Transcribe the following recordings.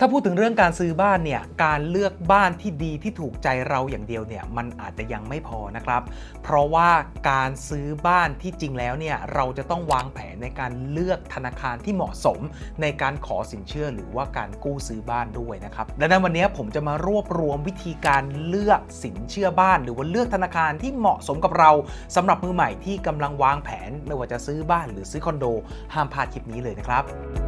ถ้าพูดถึงเรื่องการซื้อบ้านเนี่ย การเลือกบ้านที่ดีที่ถูกใจเราอย่างเดียวเนี่ย มันอาจจะยังไม่พอนะครับ เพราะว่าการซื้อบ้านที่จริงแล้วเนี่ย เราจะต้องวางแผนในการเลือกธนาคารที่เหมาะสม ในการขอสินเชื่อหรือว่าการกู้ซื้อบ้านด้วยนะครับ ดังนั้นวันนี้ผมจะมารวบรวมวิธีการเลือกสินเชื่อบ้าน หรือว่าเลือกธนาคารที่เหมาะสมกับเราสำหรับมือใหม่ที่กำลังวางแผนไม่ว่าจะซื้อบ้านหรือซื้อคอนโด ห้ามพลาดคลิปนี้เลยนะครับ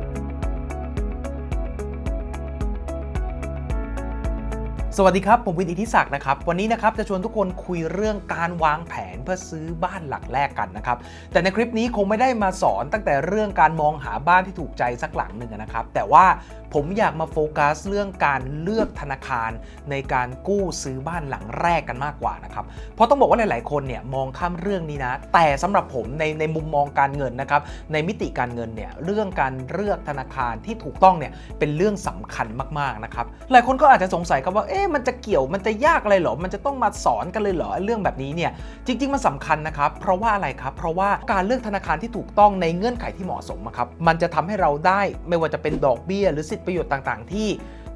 สวัสดีครับ ผมวินอิทธิศักดิ์นะครับ วันนี้นะครับจะชวนทุกคนคุยเรื่องการวางแผนเพื่อซื้อบ้านหลังแรกกันนะครับ แต่ในคลิปนี้คงไม่ได้มาสอนตั้งแต่เรื่องการมองหาบ้านที่ถูกใจสักหลังหนึ่งนะครับ แต่ว่าผมอยากมาโฟกัสเรื่องการเลือกธนาคารในการกู้ซื้อบ้านหลังแรกกันมากกว่านะครับ เพราะต้องบอกว่าหลาย ๆ คนเนี่ยมองข้ามเรื่องนี้นะ แต่สำหรับผมในในมุมมองการเงินนะครับ ในมิติการเงินเนี่ยเรื่องการเลือกธนาคารที่ถูกต้องเนี่ยเป็นเรื่องสำคัญมาก ๆ นะครับ หลายคนก็อาจจะสงสัยครับว่า เอ๊ะ มันจะเกี่ยว มันจะยากอะไรเหรอ มันจะต้องมาสอนกันเลยเหรอ เรื่องแบบนี้เนี่ย จริง ๆ มันสำคัญนะครับ เพราะว่าอะไรครับ เพราะว่าการเลือกธนาคารที่ถูกต้องในเงื่อนไขที่เหมาะสมครับ มันจะทำให้เราได้ไม่ว่าจะเป็นดอกเบี้ยหรือสิทธิประโยชน์ต่าง ๆ ที่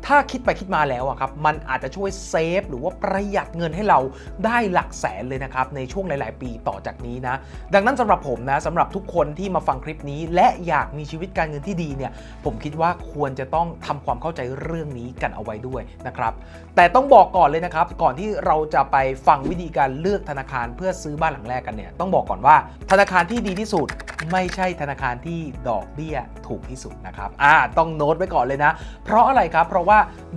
ถ้าคิดไปคิดมาแล้วอะครับ มันอาจจะช่วยเซฟหรือว่าประหยัดเงินให้เราได้หลักแสนเลยนะครับ ในช่วงหลาย ๆ ปีต่อจากนี้นะ ดังนั้นสำหรับผมนะสำหรับทุกคนที่มาฟังคลิปนี้ และอยากมีชีวิตการเงินที่ดีเนี่ย ผมคิดว่าควรจะต้องทำความเข้าใจเรื่องนี้กันเอาไว้ด้วยนะครับ แต่ต้องบอกก่อนเลยนะครับ ก่อนที่เราจะไปฟังวิธีการเลือกธนาคารเพื่อซื้อบ้านหลังแรกกันเนี่ย ต้องบอกก่อนว่า ธนาคารที่ดีที่สุดไม่ใช่ธนาคารที่ดอกเบี้ยถูกที่สุดนะครับ อ่า ต้องโน้ตไว้ก่อนเลยนะ เพราะอะไรครับ เพราะว่า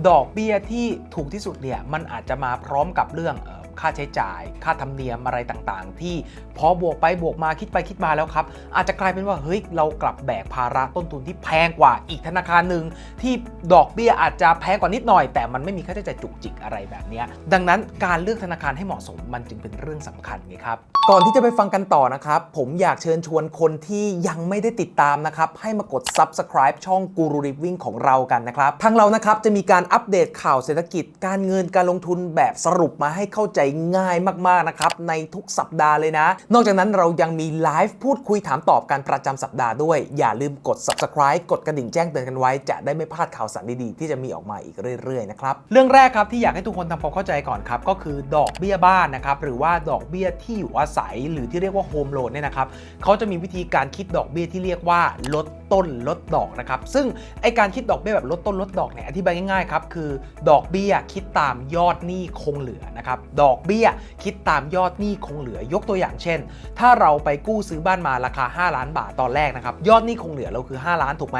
ดอกเบี้ยที่ถูกที่สุดเนี่ยมันอาจจะมาพร้อมกับเรื่อง ค่าใช้จ่าย ค่าธรรมเนียมอะไรต่างๆ ที่พอบวกไปบวกมาคิดไปคิดมาแล้วครับ อาจจะกลายเป็นว่าเฮ้ยเรากลับแบกภาระต้นทุนที่แพงกว่าอีกธนาคารหนึ่งที่ดอกเบี้ยอาจจะแพงกว่านิดหน่อย แต่มันไม่มีค่าใช้จ่ายจุกจิกอะไรแบบนี้ดังนั้นการเลือกธนาคารให้เหมาะสมมันจึงเป็นเรื่องสำคัญไงครับก่อนที่จะไปฟังกันต่อนะครับ ผมอยากเชิญชวนคนที่ยังไม่ได้ติดตามนะครับ ให้มากด subscribe ช่อง Guru Living ของเรากันนะครับ ทางเรานะครับจะมีการอัปเดตข่าวเศรษฐกิจการเงินการลงทุนแบบสรุปมาให้เข้าใจง่ายมากๆนะครับในทุกสัปดาห์เลยนะ นอกจากนั้นเรายังมีไลฟ์พูดคุยถามตอบกันประจำสัปดาห์ด้วย อย่าลืมกด subscribe กดกระดิ่งแจ้งเตือนกันไว้ จะได้ไม่พลาดข่าวสารดีๆ ที่จะมีออกมาอีกเรื่อยๆนะครับเรื่องแรกครับที่อยากให้ทุกคนทำความเข้าใจก่อนครับก็คือดอกเบี้ยบ้านนะครับหรือว่าดอกเบี้ยที่อยู่อาศัย หรือที่เรียกว่าโฮมโลนเนี่ยนะครับเขาจะมีวิธีการคิดดอกเบี้ยที่เรียกว่าลดต้นลดดอกนะครับ ซึ่งไอการคิดดอกเบี้ยแบบลดต้นลดดอกเนี่ยอธิบายง่ายๆครับคือดอกเบี้ยคิดตามยอดหนี้คงเหลือนะครับดอกเบี้ยคิดตามยอดหนี้คงเหลือ ยกตัวอย่างเช่น ถ้าเราไปกู้ซื้อบ้านมาราคา 5 ล้านบาทตอนแรกนะครับยอดหนี้คงเหลือเราคือ 5 ล้านถูกไหม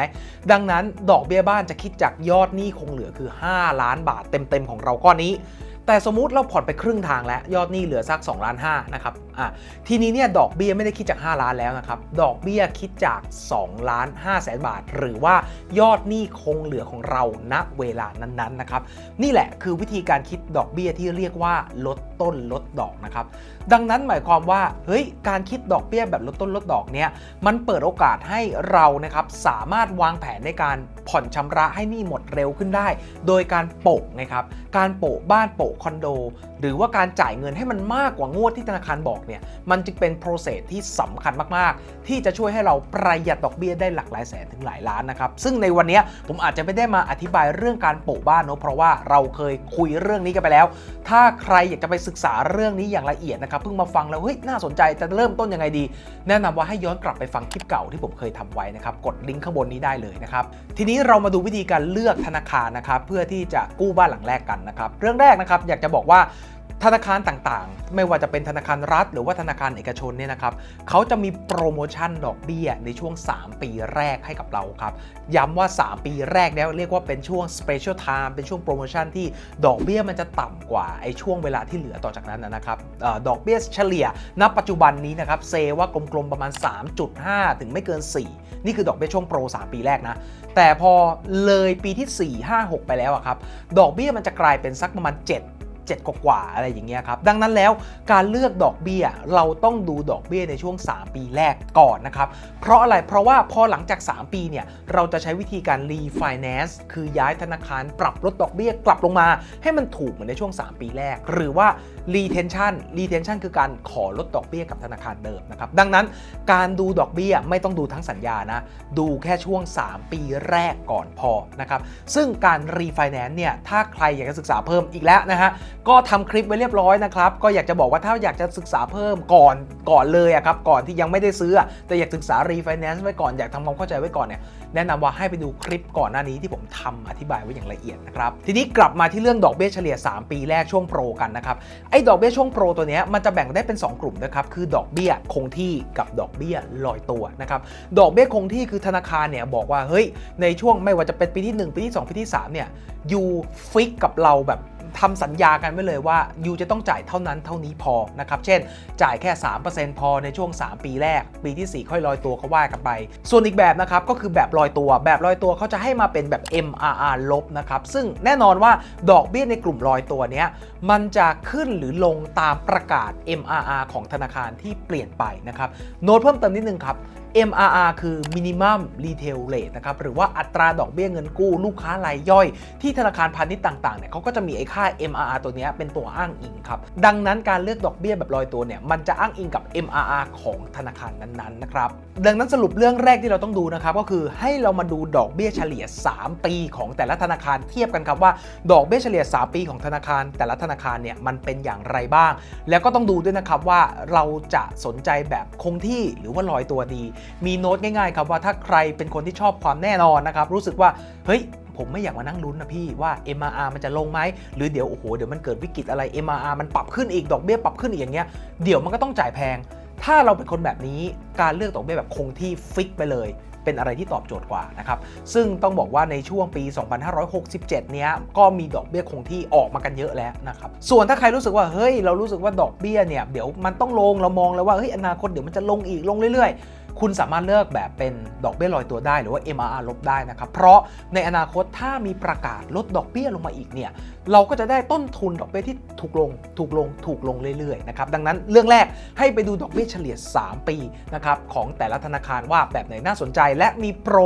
ดังนั้นดอกเบี้ยบ้านจะคิดจากยอดหนี้คงเหลือคือ 5 ล้านบาทเต็มๆของเราก้อนนี้ แต่สมมุติเราผ่อนไปครึ่งทางแล้ว ยอดหนี้เหลือสัก2ล้าน5นะครับอะทีนี้เนี่ยดอกเบี้ยไม่ได้คิดจาก 5 ล้านแล้วนะครับ ดอกเบี้ยคิดจาก2ล้าน5แสนบาท หรือว่ายอดหนี้คงเหลือของเราณเวลานั้นๆนะครับนี่แหละคือวิธีการคิดดอกเบี้ยที่เรียกว่าลดต้นลดดอกนะครับดังนั้นหมายความว่าเฮ้ยการคิดดอกเบี้ยแบบลดต้นลดดอกเนี่ยมันเปิดโอกาสให้เรานะครับสามารถวางแผนในการผ่อนชำระให้หนี้หมดเร็วขึ้นได้ โดยการโปะนะครับการโปะบ้านโปะคอนโด หรือว่าการจ่ายเงินให้มันมากกว่างวดที่ธนาคารบอกเนี่ยมันจึงเป็น process ที่สำคัญมากๆ ที่จะช่วยให้เราประหยัดดอกเบี้ยได้หลักหลายแสนถึงหลายล้านนะครับซึ่งในวันนี้ผมอาจจะไม่ได้มาอธิบายเรื่องการโปะบ้านเนอะเพราะว่าเราเคยคุยเรื่องนี้กันไปแล้ว ถ้าใครอยากจะไปศึกษาเรื่องนี้อย่างละเอียดนะครับเพิ่งมาฟังแล้วเฮ้ยน่าสนใจจะเริ่มต้นยังไงดี แนะนำว่าให้ย้อนกลับไปฟังคลิปเก่าที่ผมเคยทำไว้นะครับกดลิงก์ข้างบนนี้ได้เลยนะครับทีนี้เรามาดูวิธีการเลือกธนาคารนะครับเพื่อที่จะกู้บ้านหลังแรกกันนะครับเรื่องแรกนะครับอยากจะบอกว่าธนาคารต่างๆ ไม่ว่าจะเป็นธนาคารรัฐ หรือว่าธนาคารเอกชนเนี่ยนะครับเขาจะมีโปรโมชั่นดอกเบี้ยในช่วง 3 ปีแรกให้กับเราครับ ย้ำว่า 3 ปีแรกแล้วเรียกว่าเป็นช่วง special time เป็นช่วงโปรโมชั่นที่ดอกเบี้ยมันจะต่ำกว่าไอ้ช่วงเวลาที่เหลือต่อจากนั้นนะครับออดอกเบี้ยเฉลี่ย ณ ปัจจุบันนี้นะครับเซว่ากลมๆประมาณ 3.5 ถึงไม่เกิน 4 นี่คือดอกเบี้ยช่วงโปร 3 ปีแรกนะแต่พอเลยปีที่ 4 5 6 ไปแล้วอะครับดอกเบี้ยมันจะกลายเป็นสักประมาณ 7 7 กว่าๆอะไรอย่างเงี้ยครับ ดังนั้นแล้วการเลือกดอกเบี้ยเราต้องดูดอกเบี้ยในช่วง 3 ปีแรกก่อนนะครับ เพราะอะไร เพราะว่าพอหลังจาก 3 ปีเนี่ยเราจะใช้วิธีการรีไฟแนนซ์คือย้ายธนาคารปรับลดดอกเบี้ยกลับลงมา ให้มันถูกเหมือนในช่วง 3 ปีแรก หรือว่า retention retention คือการขอลดดอกเบี้ยกับธนาคารเดิมนะครับ ดังนั้นการดูดอกเบี้ยไม่ต้องดูทั้งสัญญานะ ดูแค่ช่วง 3 ปีแรกก่อนพอนะครับ ซึ่งการ refinance เนี่ย ถ้าใครอยากจะศึกษาเพิ่มอีกแล้วนะฮะ ก็ทำคลิปไว้เรียบร้อยนะครับ ก็อยากจะบอกว่าถ้าอยากจะศึกษาเพิ่มก่อนก่อนเลยอะครับ ก่อนที่ยังไม่ได้ซื้อ แต่อยากศึกษา refinance ไว้ก่อน อยากทำความเข้าใจไว้ก่อนเนี่ย แนะนำว่าให้ไปดูคลิปก่อนหน้านี้ที่ผมทำอธิบายไว้อย่างละเอียดนะครับ ทีนี้กลับมาที่เรื่องดอกเบี้ยเฉลี่ย 3 ปีแรกช่วงโปรกันนะครับไอดอกเบี้ยช่วงโปรตัวนี้มันจะแบ่งได้เป็น 2 กลุ่มนะครับ คือดอกเบี้ยคงที่กับดอกเบี้ยลอยตัวนะครับ ดอกเบี้ยคงที่คือธนาคารเนี่ยบอกว่าเฮ้ยในช่วงไม่ว่าจะเป็นปีที่ 1 ปีที่ 2 ปีที่3เนี่ยยูฟิกกับเราแบบ ทำสัญญากันไว้เลยว่ายูจะต้องจ่ายเท่านั้นเท่านี้พอนะครับ เช่น จ่ายแค่ 3%พอในช่วง 3 ปีแรก ปีที่ 4 ค่อยลอยตัวเขาว่ากันไป ส่วนอีกแบบนะครับก็คือแบบลอยตัว แบบลอยตัวเขาจะให้มาเป็นแบบ MRR ลบนะครับ ซึ่งแน่นอนว่าดอกเบี้ยในกลุ่มลอยตัวเนี้ยมันจะขึ้นหรือลงตามประกาศ MRR ของธนาคารที่เปลี่ยนไปนะครับ โน้ตเพิ่มเติมนิดนึงครับ MRR คือ Minimum Retail Rate นะครับหรือว่าอัตราดอกเบี้ยเงินกู้ลูกค้ารายย่อย ที่ธนาคารพาณิชย์ต่างๆเนี่ยเขาก็จะมีไอ้ค่า MRR ตัวนี้เป็นตัวอ้างอิงครับ ดังนั้นการเลือกดอกเบี้ยแบบลอยตัวเนี่ยมันจะอ้างอิงกับ MRR ของธนาคารนั้นๆนะครับดังนั้นสรุปเรื่องแรกที่เราต้องดูนะครับก็คือให้เรามาดูดอกเบี้ยเฉลี่ย 3 ปีของแต่ละธนาคารเทียบกันครับว่าดอกเบี้ยเฉลี่ย 3 ปีของธนาคาร แต่ละธนาคารเนี่ยมันเป็นอย่างไรบ้าง แล้วก็ต้องดูด้วยนะครับว่าเราจะสนใจแบบคงที่หรือว่าลอยตัวดีมีโน้ตง่ายๆครับว่าถ้าใครเป็นคนที่ชอบความแน่นอนนะครับรู้สึกว่าเฮ้ยผมไม่อยากมานั่งลุ้นนะพี่ว่า MRR มันจะลงไหมหรือเดี๋ยวโอ้โหเดี๋ยวมันเกิดวิกฤตอะไร MRR มันปรับขึ้นอีกดอกเบี้ยปรับขึ้นอีกอย่างเงี้ยเดี๋ยวมันก็ต้องจ่ายแพง ถ้าเราเป็นคนแบบนี้การเลือกดอกเบี้ยแบบคงที่ฟิกไปเลยเป็นอะไรที่ตอบโจทย์กว่านะครับ ซึ่งต้องบอกว่าในช่วงปี 2567 เนี้ยก็มีดอกเบี้ยคงที่ออกมากันเยอะแล้วนะครับ ส่วนถ้าใครรู้สึกว่าเฮ้ยเรารู้สึกว่าดอกเบี้ยเนี่ยเดี๋ยวมันต้องลงเรามองแล้วว่าเฮ้ยอนาคตเดี๋ยวมันจะลงอีกลงเรื่อยๆ คุณสามารถเลือกแบบเป็นดอกเบี้ยลอยตัวได้หรือว่า MRR ลบได้นะครับ เพราะในอนาคตถ้ามีประกาศลดดอกเบี้ยลงมาอีกเนี่ย เราก็จะได้ต้นทุนดอกเบี้ยที่ถูกลง ถูกลง ถูกลงเรื่อยๆ นะครับ ดังนั้นเรื่องแรกให้ไปดูดอกเบี้ยเฉลี่ย 3 ปีนะครับของแต่ละธนาคารว่าแบบไหนน่าสนใจ และมีโปร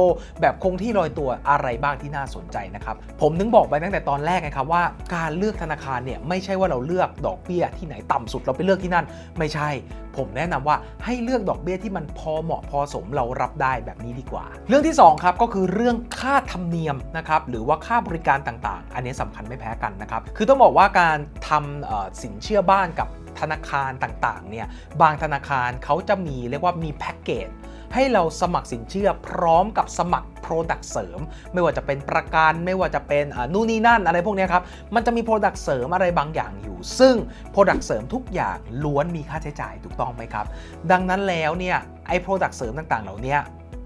แบบคงที่ลอยตัวอะไรบ้างที่น่าสนใจนะครับ ผมนึงบอกไปตั้งแต่ตอนแรกนะครับว่าการเลือกธนาคารเนี่ยไม่ใช่ว่าเราเลือกดอกเบี้ยที่ไหนต่ำสุดเราไปเลือกที่นั่นไม่ใช่ผมแนะนำว่าให้เลือกดอกเบี้ยที่มันพอเหมาะพอสมเรารับได้แบบนี้ดีกว่า เรื่องที่สองครับก็คือเรื่องค่าธรรมเนียมนะครับหรือว่าค่าบริการต่างๆ อันนี้สำคัญไม่แพ้กันนะครับคือต้องบอกว่าการทำสินเชื่อบ้านกับธนาคารต่างๆเนี่ยบางธนาคารเขาจะมีเรียกว่ามีแพ็กเกจ ให้เราสมัครสินเชื่อพร้อมกับสมัคร Product เสริม ไม่ว่าจะเป็นประกันไม่ว่าจะเป็นนู่นนี่นั่นอะไรพวกนี้ครับ มันจะมี Product เสริมอะไรบางอย่างอยู่ ซึ่ง Product เสริมทุกอย่างล้วนมีค่าใช้จ่ายถูกต้องไหมครับ ดังนั้นแล้วเนี่ยไอ้ Product เสริมต่างๆ เหล่านี้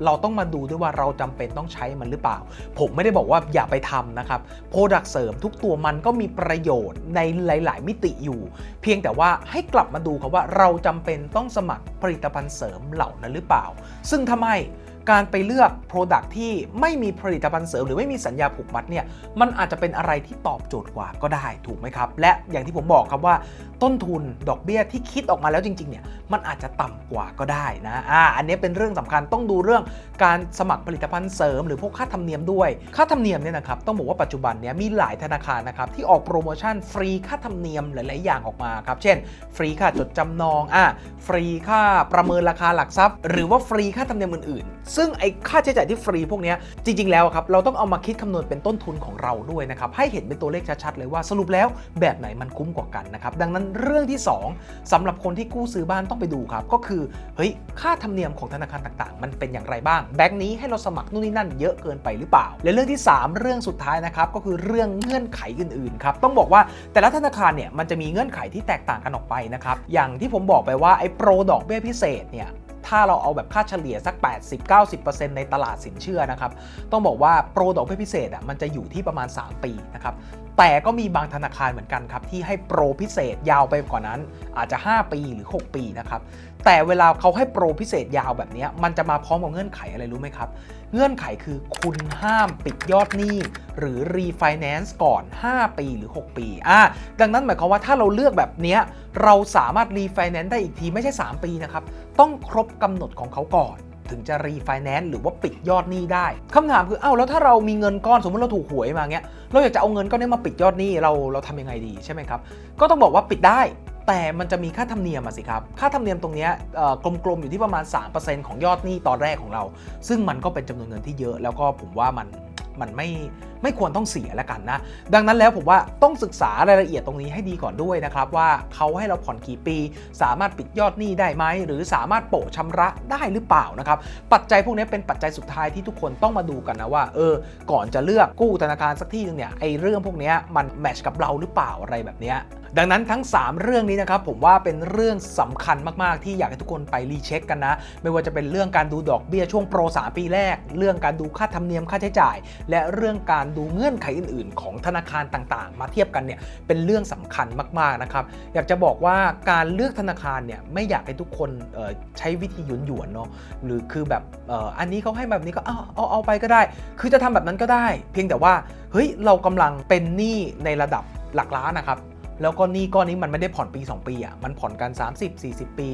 เราต้องมาดูด้วยว่าเราจำเป็นต้องใช้มันหรือเปล่า ผมไม่ได้บอกว่าอย่าไปทำนะครับโปรดักเสริมทุกตัวมันก็มีประโยชน์ในหลาย ๆ มิติอยู่ เพียงแต่ว่าให้กลับมาดูครับว่าเราจำเป็นต้องสมัครผลิตภัณฑ์เสริมเหล่านั้นหรือเปล่า ซึ่งทำไม การไปเลือก Product ที่ไม่มีผลิตภัณฑ์เสริมหรือไม่มีสัญญาผูกมัดเนี่ยมันอาจจะเป็นอะไรที่ตอบโจทย์กว่าก็ได้ถูกไหมครับ และอย่างที่ผมบอกครับว่าต้นทุนดอกเบี้ยที่คิดออกมาแล้วจริงๆเนี่ยมันอาจจะต่ำกว่าก็ได้นะอ่าอันนี้เป็นเรื่องสำคัญต้องดูเรื่องการสมัครผลิตภัณฑ์เสริม หรือพวกค่าธรรมเนียมด้วย ค่าธรรมเนียมเนี่ยนะครับต้องบอกว่าปัจจุบันเนี่ยมีหลายธนาคารนะครับที่ออกโปรโมชั่นฟรีค่าธรรมเนียมหลาย ๆ อย่างออกมาครับเช่น ฟรีค่าจดจำนองอะฟรีค่าประเมินราคาหลักทรัพย์ หรือว่าฟรีค่าธรรมเนียมอื่น ๆซึ่งไอ้ค่าใช้จ่ายที่ฟรีพวกนี้จริง ๆ แล้วครับเราต้องเอามาคิดคำนวณเป็นต้นทุนของเราด้วยนะครับให้เห็นเป็นตัวเลขชัดๆเลยว่าสรุปแล้วแบบไหนมันคุ้มกว่ากันนะครับดังนั้นเรื่องที่ 2สำหรับคนที่กู้ซื้อบ้านต้องไปดูครับก็คือเฮ้ยค่าธรรมเนียมของธนาคารต่างๆ มันเป็นอย่างไรบ้างแบงค์นี้ให้เราสมัครนู่นนี่นั่นเยอะเกินไปหรือเปล่า และเรื่องที่ 3 เรื่องสุดท้ายนะครับก็คือเรื่องเงื่อนไขอื่นๆครับต้องบอกว่าแต่ละธนาคารเนี่ยมันจะมีเงื่อนไขที่แตกต่างกันออกไปนะครับอย่างที่ผมบอกไปว่าไอ้โปรดอกเบี้ยพิเศษเนี่ย ถ้าเราเอาแบบค่าเฉลี่ยสัก 80-90%ในตลาดสินเชื่อนะครับ ต้องบอกว่าโปรดอกเบี้ยพิเศษอะมันจะอยู่ที่ประมาณ 3 ปีนะครับแต่ก็มีบางธนาคารเหมือนกันครับ ที่ให้โปรพิเศษยาวไปกว่านั้นอาจจะ 5 ปีหรือ 6 ปีนะครับ แต่เวลาเขาให้โปรพิเศษยาวแบบนี้มันจะมาพร้อมกับเงื่อนไขอะไรรู้ไหมครับ เงื่อนไขคือคุณห้ามปิดยอดหนี้ หรือรีไฟแนนซ์ก่อน 5 ปีหรือ 6 ปีอะดังนั้นหมายความว่าถ้าเราเลือกแบบนี้เราสามารถรีไฟแนนซ์ได้อีกทีไม่ใช่ 3 ปีนะครับ ต้องครบกำหนดของเขาก่อนถึงจะรีไฟแนนซ์หรือว่าปิดยอดหนี้ได้คำถามคือเอ้าแล้วถ้าเรามีเงินก้อนสมมติเราถูกหวยมาเงี้ยเราอยากจะเอาเงินก้อนนี้มาปิดยอดหนี้เราเราทำยังไงดีใช่ไหมครับ ก็ต้องบอกว่าปิดได้ แต่มันจะมีค่าธรรมเนียมอะสิครับ ค่าธรรมเนียมตรงนี้กลมๆอยู่ที่ประมาณ 3%ของยอดหนี้ตอนแรกของเรา ซึ่งมันก็เป็นจำนวนเงินที่เยอะ แล้วก็ผมว่ามันมันไม่ไม่ควรต้องเสียแล้วกันนะ ดังนั้นแล้วผมว่าต้องศึกษารายละเอียดตรงนี้ให้ดีก่อนด้วยนะครับ ว่าเขาให้เราผ่อนกี่ปี สามารถปิดยอดหนี้ได้ไหม หรือสามารถโปะชำระได้หรือเปล่านะครับ ปัจจัยพวกนี้เป็นปัจจัยสุดท้ายที่ทุกคนต้องมาดูกันนะว่า เออ ก่อนจะเลือกกู้ธนาคารสักที่หนึงเนี่ยไอ้เรื่องพวกนี้มันแมทชกับเราหรือเปล่าอะไรแบบเนี้ย ดังนั้นทั้ง 3 เรื่องนี้นะครับผมว่าเป็นเรื่องสำคัญมากๆ ที่อยากให้ทุกคนไปรีเช็คกันนะ ไม่ว่าจะเป็นเรื่องการดูดอกเบี้ยช่วงโปร 3 ปีแรก เรื่องการดูค่าธรรมเนียมค่าใช้จ่าย และเรื่องการดูเงื่อนไขอื่น ๆ ของธนาคารต่างๆ มาเทียบกันเนี่ยเป็นเรื่องสำคัญมากๆนะครับอยากจะบอกว่าการเลือกธนาคารเนี่ยไม่อยากให้ทุกคนใช้วิธีหยวนเนาะหรือคือแบบอ,อ,อันนี้เขาให้แบบนี้ก็เอาเอาเอาไปก็ได้ คือจะทำแบบนั้นก็ได้ เพียงแต่ว่าเฮ้ยเรากำลังเป็นหนี้ในระดับหลักล้านนะครับ แล้วก็หนี้ก้อนนี้มันไม่ได้ผ่อนปี 2 ปีอะมันผ่อนกัน 30-40 ปี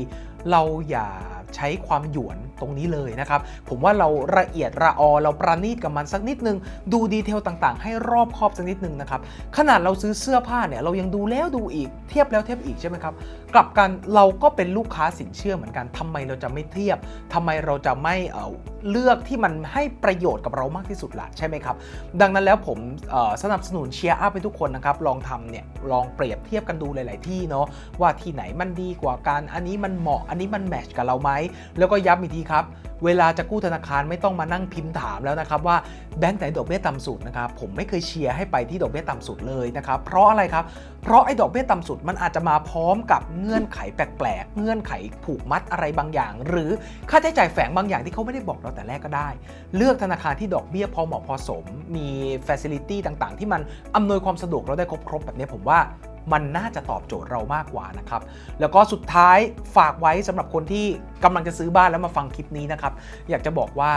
เราอย่า ใช้ความหยวนตรงนี้เลยนะครับ ผมว่าเราละเอียดระออเราประณีตกับมันสักนิดนึง ดูดีเทลต่างๆ ให้รอบคอบสักนิดนึงนะครับ ขนาดเราซื้อเสื้อผ้าเนี่ยเรายังดูแล้วดูอีกเทียบแล้วเทียบอีกใช่ไหมครับ กลับกันเราก็เป็นลูกค้าสินเชื่อเหมือนกันทำไมเราจะไม่เทียบทำไมเราจะไม่เอ่อเลือกที่มันให้ประโยชน์กับเรามากที่สุดล่ะใช่ไหมครับ ดังนั้นแล้วผมสนับสนุนเชียร์อัพให้ทุกคนนะครับลองทำเนี่ยลองเปรียบเทียบกันดูหลาย ๆ ที่เนาะว่าที่ไหนมันดีกว่ากันอันนี้มันเหมาะอันนี้มันแมทชกับเราไหมแล้วก็ย้ำอีกทีครับ เวลาจะกู้ธนาคารไม่ต้องมานั่งพิมพ์ถามแล้วนะครับว่าแบงก์ไหนดอกเบี้ยต่ำสุดนะครับผมไม่เคยเชียร์ให้ไปที่ดอกเบี้ยต่ำสุดเลยนะครับเพราะอะไรครับ เพราะไอ้ดอกเบี้ยต่ำสุดมันอาจจะมาพร้อมกับเงื่อนไขแปลกๆ เงื่อนไขผูกมัดอะไรบางอย่าง หรือค่าใช้จ่ายแฝงบางอย่างที่เขาไม่ได้บอกเราแต่แรกก็ได้ เลือกธนาคารที่ดอกเบี้ยพอเหมาะพอสม มีฟ a ซิลิตี้ต่างๆ ที่มันอำนวยความสะดวกเราได้ครบๆแบบนี้ผมว่า มันน่าจะตอบโจทย์เรามากกว่านะครับ แล้วก็สุดท้ายฝากไว้สำหรับคนที่กำลังจะซื้อบ้านแล้วมาฟังคลิปนี้นะครับ อยากจะบอกว่า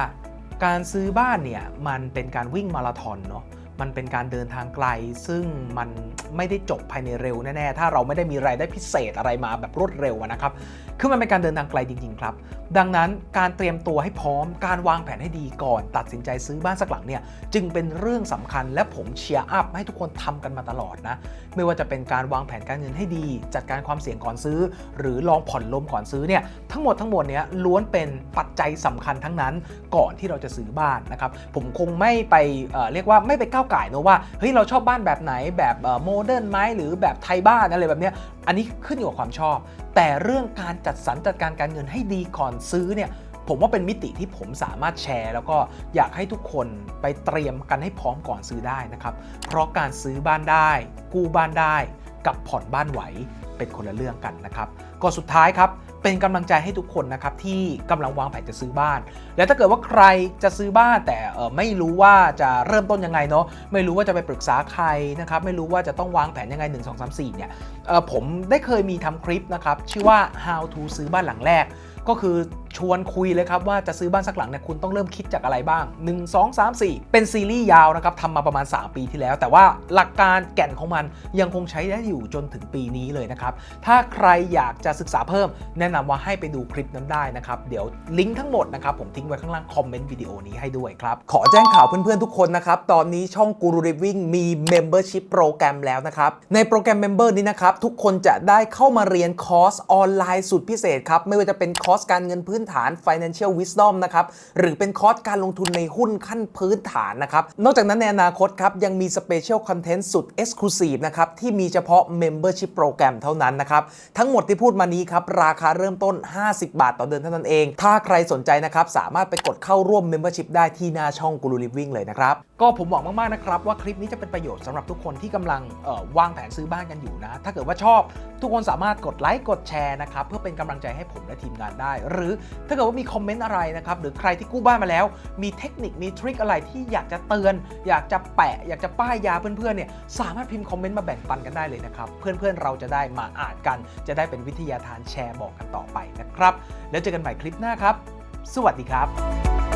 การซื้อบ้านเนี่ยมันเป็นการวิ่งมาราธอนเนาะ มันเป็นการเดินทางไกล ซึ่งมันไม่ได้จบภายในเร็วแน่ๆ ถ้าเราไม่ได้มีรายได้พิเศษอะไรมาแบบรวดเร็วนะครับ คือมันเป็นการเดินทางไกลจริง ๆ ครับ ดังนั้นการเตรียมตัวให้พร้อม การวางแผนให้ดีก่อน ตัดสินใจซื้อบ้านสักหลังเนี่ยจึงเป็นเรื่องสำคัญและผมเชียร์อัพให้ทุกคนทำกันมาตลอดนะ ไม่ว่าจะเป็นการวางแผนการเงินให้ดี จัดการความเสี่ยงก่อนซื้อ หรือลองผ่อนลมก่อนซื้อเนี่ยทั้งหมดทั้งมวลเนี้ยล้วนเป็นปัจจัยสำคัญทั้งนั้น ก่อนที่เราจะซื้อบ้านนะครับ ผมคงไม่ไปเเรียกว่าไม่ไปก้าวไก่ายเนอะว่าเฮ้ยเราชอบบ้านแบบไหนแบบโมเดิร์นไหมหรือแบบไทยบ้านอะไรแบบเนี้ยอันนี้ขึ้นอยู่กับความชอบ แต่เรื่องการจัดสรรจัดการการเงินให้ดีก่อนซื้อเนี่ยผมว่าเป็นมิติที่ผมสามารถแชร์ แล้วก็อยากให้ทุกคนไปเตรียมกันให้พร้อมก่อนซื้อได้นะครับ เพราะการซื้อบ้านได้ กู้บ้านได้ กับผ่อนบ้านไหวเป็นคนละเรื่องกันนะครับ ก็สุดท้ายครับ เป็นกำลังใจให้ทุกคนนะครับที่กำลังวางแผนจะซื้อบ้าน และถ้าเกิดว่าใครจะซื้อบ้านแต่ไม่รู้ว่าจะเริ่มต้นยังไงเนาะไม่รู้ว่าจะไปปรึกษาใครนะครับไม่รู้ว่าจะต้องวางแผนยังไง 1 2 3 4เนี่ยเอ่อผมได้เคยมีทำคลิปนะครับชื่อว่า how to ซื้อบ้านหลังแรก ก็คือ ชวนคุยเลยครับว่าจะซื้อบ้านสักหลังเนี่ยคุณต้องเริ่มคิดจากอะไรบ้าง 1 2 3 4 เป็นซีรีส์ยาวนะครับทำมาประมาณ 3 ปีที่แล้ว แต่ว่าหลักการแก่นของมันยังคงใช้ได้อยู่จนถึงปีนี้เลยนะครับถ้าใครอยากจะศึกษาเพิ่ม แนะนำว่าให้ไปดูคลิปนั้นได้นะครับเดี๋ยวลิงก์ทั้งหมดนะครับผมทิ้งไว้ข้างล่างคอมเมนต์วิดีโอนี้ให้ด้วยครับขอแจ้งข่าวเพื่อนๆทุกคนนะครับตอนนี้ช่อง Guru Living มี Membership โปรแกรมแล้วนะครับในโปรแกรม Member นี้นะครับทุกคนจะได้เข้ามาเรียนคอร์สออนไลน์สุดพิเศษครับไม่ว่าจะเป็นคอร์สการเงินพื้นฐาน Financial Wisdom นะครับหรือเป็นคอร์สการลงทุนในหุ้นขั้นพื้นฐานนะครับนอกจากนั้นในอนาคตครับยังมี Special Content สุด Exclusive นะครับที่มีเฉพาะ Membership โปรแกรมเท่านั้นนะครับทั้งหมดที่พูดมานี้ครับราคาเริ่มต้น 50 บาทต่อเดือนเท่านั้นเอง ถ้าใครสนใจนะครับสามารถไปกดเข้าร่วม Membership ได้ที่หน้าช่อง Guru Living เลยนะครับก็ผมหวังมากๆนะครับว่าคลิปนี้จะเป็นประโยชน์สำหรับทุกคนที่กำลังวางแผนซื้อบ้านกันอยู่นะ ถ้าเกิดว่าชอบ ทุกคนสามารถกดไลค์กดแชร์นะครับเพื่อเป็นกำลังใจให้ผมและทีมงานได้ หรือถ้าเกิดว่ามีคอมเมนต์อะไรนะครับหรือใครที่กู้บ้านมาแล้ว มีเทคนิคมีทริคอะไรที่อยากจะเตือน อยากจะแปะ อยากจะป้ายยาเพื่อนๆเนี่ยสามารถพิมพ์คอมเมนต์มาแบ่งปันกันได้เลยนะครับเพื่อนๆเราจะได้มาอ่านกัน จะได้เป็นวิทยาทานแชร์บอกกันต่อไปนะครับ แล้วเจอกันใหม่คลิปหน้าครับ สวัสดีครับ